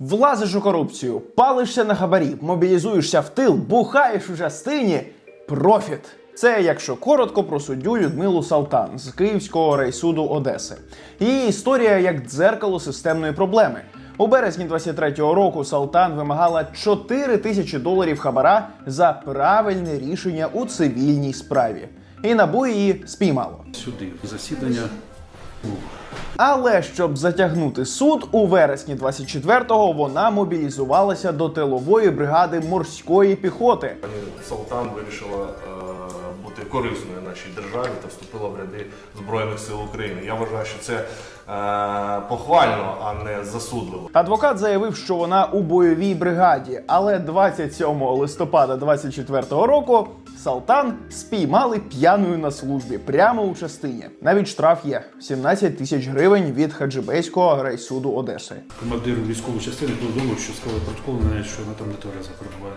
Влазиш у корупцію, палишся на хабарі, мобілізуєшся в тил, бухаєш у частині. Профіт. Це якщо коротко про суддю Людмилу Салтан з Київського райсуду Одеси. Її історія як дзеркало системної проблеми. У березні 23-го року Салтан вимагала 4 тисячі доларів хабара за правильне рішення у цивільній справі. І набу її спіймало. Сюди засідання. Але щоб затягнути суд, у вересні 24-го вона мобілізувалася до тилової бригади морської піхоти. Пані Салтан вирішила е, бути корисною нашій державі та вступила в ряди Збройних сил України. Я вважаю, що це е, похвально, а не засудливо. Адвокат заявив, що вона у бойовій бригаді, але 27 листопада 24-го року Салтан спіймали п'яною на службі прямо у частині. Навіть штраф є 17 тисяч гривень від Хаджибейського райсуду Одеси. Командир військової частини повідомив, що склали протокол на що вона там не твереза перебуває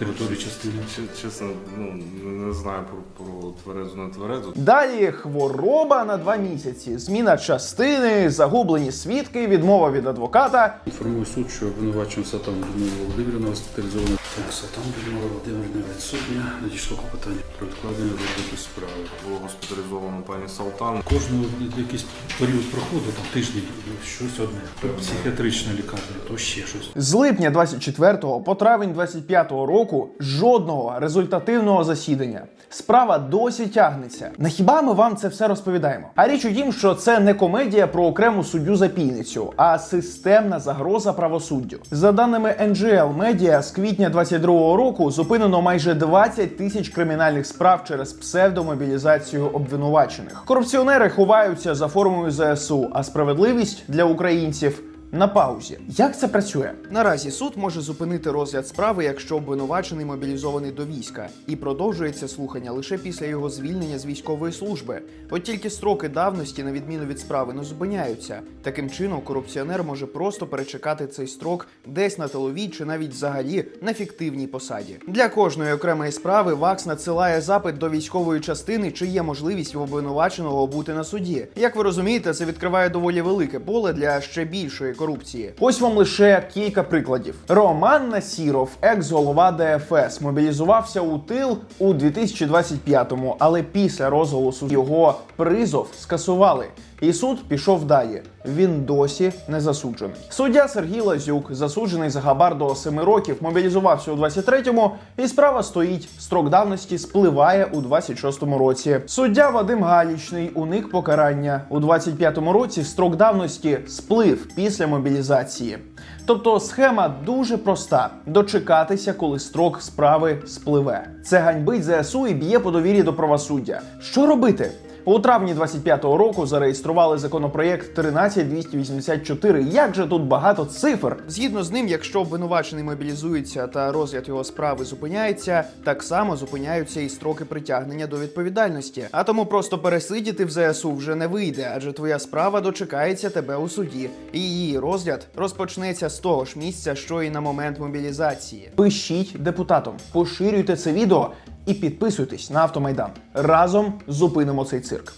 на території частини. Чесно, ну не знаю про, про тверезу не тверезу. Далі хвороба на два місяці, зміна частини, загублені свідки, відмова від адвоката. Інформую суд, що обвинувачена Сатан Людмила Володимирівна госпіталізована. Так, Сатан Людмила Володимирівна відсутня. Надійшло клопотання про відкладення розгляду справи. Було госпіталізовано пані Салтан. Кожного якийсь період проходу, там тиждень, щось одне. Психіатрична лікарня, то ще щось. З липня 24 по травень 25 року жодного результативного засідання. Справа досі тягнеться. На хіба ми вам це все розповідаємо? А річ у тім, що це не комедія про окрему суддю запільницю, а системна загроза правосуддю. За даними NGL Media, з квітня 22 року зупинено майже 20 тисяч кримінальних справ через псевдомобілізацію обвинувачених. Корупціонери ховаються за формою ЗСУ, а справедливість для українців на паузі. Як це працює? Наразі суд може зупинити розгляд справи, якщо обвинувачений мобілізований до війська, і продовжується слухання лише після його звільнення з військової служби. От тільки строки давності, на відміну від справи, не зупиняються. Таким чином, корупціонер може просто перечекати цей строк десь на тиловій чи навіть взагалі на фіктивній посаді. Для кожної окремої справи ВАКС надсилає запит до військової частини, чи є можливість в обвинуваченого бути на суді. Як ви розумієте, це відкриває доволі велике поле для ще більшої корупції. Ось вам лише кілька прикладів. Роман Насіров, екс-голова ДФС, мобілізувався у тил у 2025-му, але після розголосу його призов скасували. І суд пішов далі. Він досі не засуджений. Суддя Сергій Лазюк, засуджений за хабар до 7 років, мобілізувався у 23-му, і справа стоїть. Строк давності спливає у 26-му році. Суддя Вадим Галічний уник покарання у 25-му році. Строк давності сплив після мобілізації. Тобто схема дуже проста: дочекатися, коли строк справи спливе. Це ганьбить ЗСУ і б'є по довірі до правосуддя. Що робити? У травні 25-го року зареєстрували законопроєкт 13284. Як же тут багато цифр? Згідно з ним, якщо обвинувачений мобілізується та розгляд його справи зупиняється, так само зупиняються і строки притягнення до відповідальності. А тому просто пересидіти в ЗСУ вже не вийде, адже твоя справа дочекається тебе у суді, і її розгляд розпочнеться з того ж місця, що і на момент мобілізації. Пишіть депутатам, поширюйте це відео і підписуйтесь на Автомайдан. Разом зупинимо цей цирк.